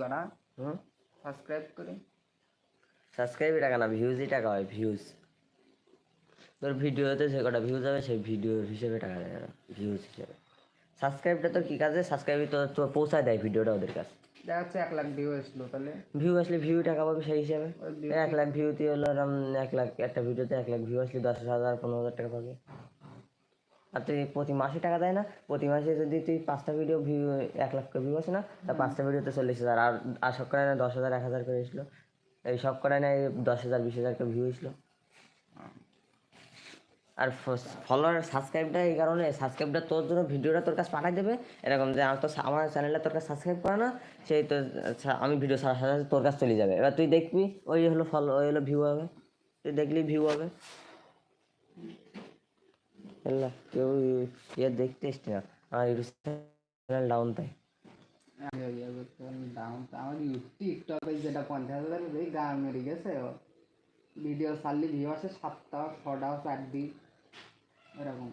বাড়া হুম। সাবস্ক্রাইব করে। সাবস্ক্রাইবই টাকা না ভিউজই টাকা হয় ভিউজ তোর ভিডিওতে যে কটা ভিউজ হবে সেই ভিডিও হিসেবে টাকা দেয় না ভিউজ হিসেবে। সাবস্ক্রাইবটা তোর কী কাজে? সাবস্ক্রাইব তো তোর পৌঁছায় দেয় ভিডিওটা ওদের কাছে। দেখা যাচ্ছে এক লাখ ভিউ এসলো তাহলে। ভিউ আসলে ভিউ টাকা পাবে সেই হিসাবে। এক লাখ ভিউতে হলো এক লাখ একটা ভিডিওতে এক লাখ ভিউ আসলে দশ হাজার পনেরো হাজার টাকা পাবে। আর তুই প্রতি মাসে টাকা দেয় না প্রতি মাসে যদি তুই পাঁচটা ভিডিও ভিউ এক লাখ করে ভিউ আসে না তা পাঁচটা ভিডিওতে চল্লিশ হাজার। আর আর সব করায় না দশ হাজার এক হাজার করে এসলো। এই সব করায় না দশ হাজার বিশ হাজার করে ভিউ এসলো। আর ফলোয়ার সাবস্ক্রাইবটা এই কারণে সাবস্ক্রাইবটা তোর জন্য ভিডিওটা তোর কাছে পাঠাই দেবে। এরকম যে আমার তো আমার চ্যানেলটা তোর কাছে সাবস্ক্রাইব করে না সেই তো আমি ভিডিও সারা সাথে তোর কাছে চলে যাবে। এবার তুই দেখবি ওই হলো ফলো ওই হলো ভিউ হবে। তুই দেখলি ভিউ হবে। বুঝলা কেউ ইয়ে দেখতে এসছে না আমার ইউটিউব চ্যানেল ডাউন তাই ডাউন আমার টিকটকে যেটা পঞ্চাশ হাজার এই গান মেরে গেছে ভিডিও সারলি ভিউ আসে সাতটা, ছটা, চারটি, এরকম।